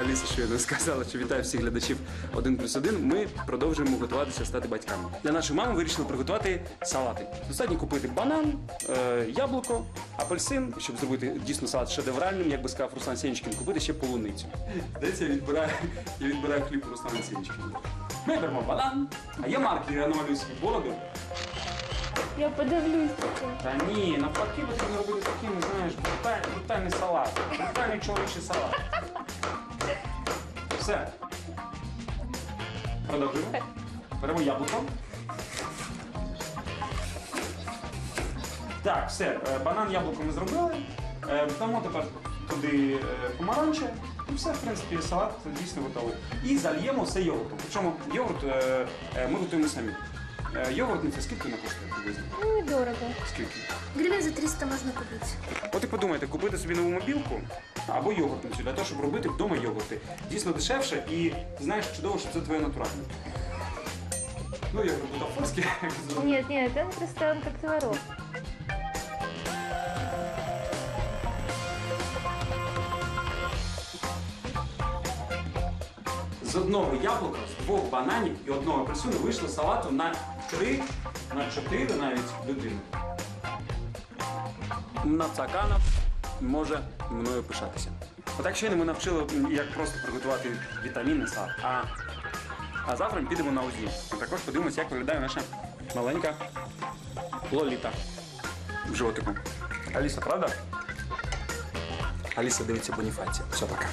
Аліса щойно сказала, що вітаю всіх глядачів 1 плюс 1. Ми продовжуємо готуватися стати батьками. Для нашої мами вирішили приготувати салати. Достатньо купити банан, е, яблуко, апельсин, щоб зробити дійсно салат шедевральним, як би сказав Руслан Сєнічкін, купити ще полуницю. Здається, я відбираю, я відбираю хліб Руслана Сєнічкіна. Ми беремо банан, а я маркер, я намалюю собі бороду. Я подивлюсь таке. Та ні, навпаки потрібно робити таким, знаєш, брутальний салат. Брутальний чоловічий салат. Все. Продовжуємо. Беремо яблуко. Так, все, е, банан яблуко ми зробили. Е, Дамо тепер туди е, помаранче. І все, в принципі, салат дійсно готовий. І зальємо все йогуртом. Причому йогурт е, е, ми готуємо самі. Е, Йогуртниця скільки вона коштує приблизно? Ну, недорого. Скільки? Гривен за 300 можно купить. От і подумайте, купити собі нову мобілку або йогуртницю для того, щоб робити вдома йогурти. Дійсно дешевше і знаєш чудово, що це твоє натуральне. Ну, я роблю бутафорське. Нет, нет, он просто он как творог. З одного яблука, з двох бананів і одного апельсину вийшло салату на три, на чотири навіть людини. Нацакана може мною пишатися. Отак щойно ми навчили, як просто приготувати вітамінний сад. А, а завтра ми підемо на УЗІ. Також подивимося, як виглядає наша маленька лоліта в животику. Аліса, правда? Аліса дивиться Боніфація. Все, пока.